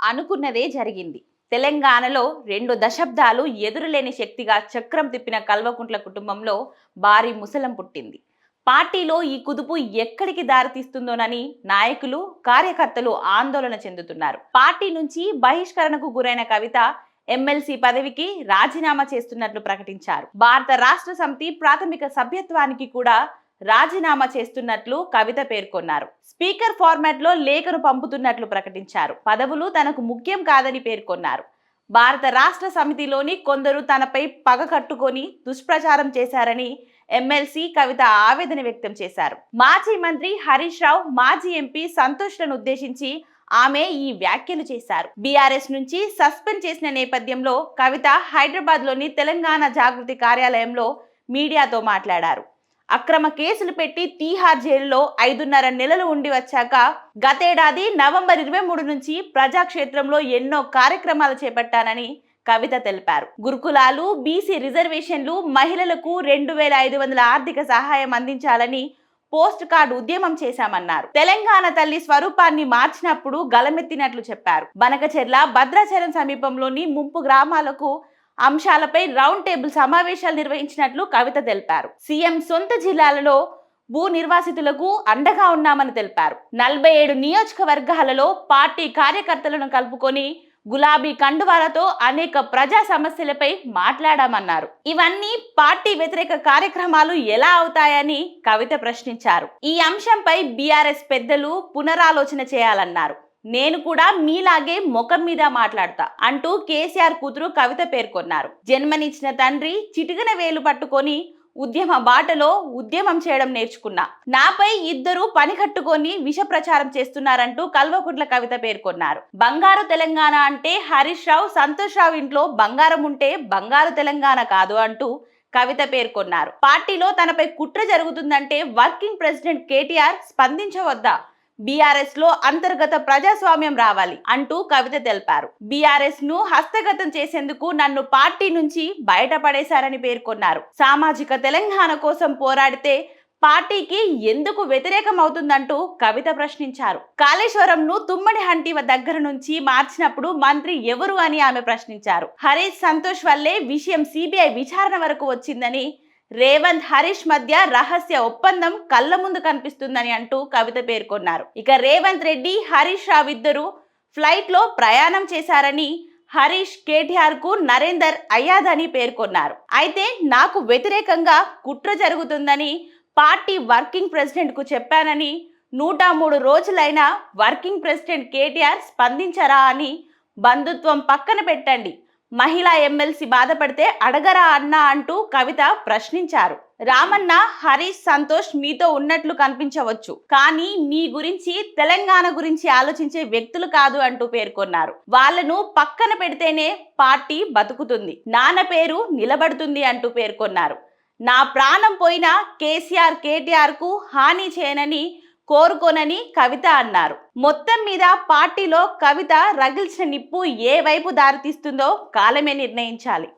అనుకున్నదే జరిగింది. తెలంగాణలో రెండు దశాబ్దాలు ఎదురులేని శక్తిగా చక్రం తిప్పిన కల్వకుంట్ల కుటుంబంలో భారీ ముసలం పుట్టింది. పార్టీలో ఈ కుదుపు ఎక్కడికి దారితీస్తుందోనని నాయకులు కార్యకర్తలు ఆందోళన చెందుతున్నారు. పార్టీ నుంచి బహిష్కరణకు గురైన కవిత ఎమ్మెల్సీ పదవికి రాజీనామా చేస్తున్నట్లు ప్రకటించారు. భారత రాష్ట్ర సమితి ప్రాథమిక సభ్యత్వానికి కూడా రాజీనామా చేస్తున్నట్లు కవిత పేర్కొన్నారు. స్పీకర్ ఫార్మాట్లో లేఖను పంపుతున్నట్లు ప్రకటించారు. పదవులు తనకు ముఖ్యం కాదని పేర్కొన్నారు. భారత రాష్ట్ర సమితిలోని కొందరు తనపై పగ కట్టుకొని దుష్ప్రచారం చేశారని ఎమ్మెల్సీ కవిత ఆవేదన వ్యక్తం చేశారు. మాజీ మంత్రి హరీష్ రావు మాజీ ఎంపీ సంతోష్లను ఉద్దేశించి ఆమె ఈ వ్యాఖ్యలు చేశారు. బీఆర్ఎస్ నుంచి సస్పెండ్ చేసిన నేపథ్యంలో కవిత హైదరాబాద్లోని తెలంగాణ జాగృతి కార్యాలయంలో మీడియాతో మాట్లాడారు. అక్రమ కేసులు పెట్టి తీహార్ జైలులో ఐదున్నర నెలలు ఉండి వచ్చాక గతేడాది నవంబర్ ఇరవై మూడు నుంచి ప్రజాక్షేత్రంలో ఎన్నో కార్యక్రమాలు చేపట్టానని కవిత తెలిపారు. గురుకులాలు బీసీ రిజర్వేషన్లు మహిళలకు రెండు వేల ఐదు వందల ఆర్థిక సహాయం అందించాలని పోస్ట్ కార్డు ఉద్యమం చేశామన్నారు. తెలంగాణ తల్లి స్వరూపాన్ని మార్చినప్పుడు గలమెత్తినట్లు చెప్పారు. బనకచెర్ల భద్రాచలం సమీపంలోని ముంపు గ్రామాలకు అంశాలపై రౌండ్ టేబుల్ సమావేశాలు నిర్వహించినట్లు కవిత తెలిపారు. సీఎం సొంత జిల్లాలలో భూ నిర్వాసితులకు అండగా ఉన్నామని తెలిపారు. నలభై ఏడు నియోజకవర్గాలలో పార్టీ కార్యకర్తలను కలుపుకొని గులాబీ కండువాలతో అనేక ప్రజా సమస్యలపై మాట్లాడామన్నారు. ఇవన్నీ పార్టీ వ్యతిరేక కార్యక్రమాలు ఎలా అవుతాయని కవిత ప్రశ్నించారు. ఈ అంశంపై బీఆర్ఎస్ పెద్దలు పునరాలోచన చేయాలన్నారు. నేను కూడా మీలాగే ముఖం మీద మాట్లాడతా అంటూ కేసీఆర్ కూతురు కవిత పేర్కొన్నారు. జన్మనిచ్చిన తండ్రి చిటికన వేలు పట్టుకొని ఉద్యమ బాటలో ఉద్యమం చేయడం నేర్చుకున్నా. నాపై ఇద్దరు పని కట్టుకొని విష ప్రచారం చేస్తున్నారంటూ కల్వకుంట్ల కవిత పేర్కొన్నారు. బంగారు తెలంగాణ అంటే హరీష్ రావు సంతోష్ రావు ఇంట్లో బంగారం ఉంటే బంగారు తెలంగాణ కాదు అంటూ కవిత పేర్కొన్నారు. పార్టీలో తనపై కుట్ర జరుగుతుందంటే వర్కింగ్ ప్రెసిడెంట్ కేటీఆర్ స్పందించవద్దా? బీఆర్ఎస్లో అంతర్గత ప్రజాస్వామ్యం రావాలి అంటూ కవిత తెలిపారు. బీఆర్ఎస్ను హస్తగతం చేసేందుకు నన్ను పార్టీ నుంచి బయటపడేశారని పేర్కొన్నారు. సామాజిక తెలంగాణ కోసం పోరాడితే పార్టీకి ఎందుకు వ్యతిరేకం అవుతుందంటూ కవిత ప్రశ్నించారు. కాళేశ్వరంను తుమ్మడి హంటి దగ్గర నుంచి మార్చినప్పుడు మంత్రి ఎవరు అని ఆమె ప్రశ్నించారు. హరీష్ సంతోష్ వల్లే విషయం సిబిఐ విచారణ వరకు వచ్చిందని రేవంత్ హరీష్ మధ్య రహస్య ఒప్పందం కళ్ళ ముందు కనిపిస్తుందని అంటూ కవిత పేర్కొన్నారు. ఇక రేవంత్ రెడ్డి హరీష్ రావు ఇద్దరు ఫ్లైట్లో ప్రయాణం చేశారని హరీష్ కేటీఆర్కు నరేందర్ అయ్యాదని పేర్కొన్నారు. అయితే నాకు వ్యతిరేకంగా కుట్ర జరుగుతుందని పార్టీ వర్కింగ్ ప్రెసిడెంట్కు చెప్పానని నూట మూడు రోజులైన వర్కింగ్ ప్రెసిడెంట్ కేటీఆర్ స్పందించరా అని బంధుత్వం పక్కన పెట్టండి. మహిళా ఎమ్మెల్సీ బాధపడితే అడగరా అన్నా అంటూ కవిత ప్రశ్నించారు. రామన్న హరీష్ సంతోష్ మీతో ఉన్నట్లు కనిపించవచ్చు. కానీ మీ గురించి తెలంగాణ గురించి ఆలోచించే వ్యక్తులు కాదు అంటూ పేర్కొన్నారు. వాళ్ళను పక్కన పెడితేనే పార్టీ బతుకుతుంది. నాన్న పేరు నిలబడుతుంది అంటూ పేర్కొన్నారు. నా ప్రాణం పోయినా కేసీఆర్ కేటీఆర్కు హాని చేయనని కోరుకోనని కవిత అన్నారు. మొత్తం మీద పార్టీలో కవిత రగిల్చిన నిప్పు ఏ వైపు దారితీస్తుందో కాలమే నిర్ణయించాలి.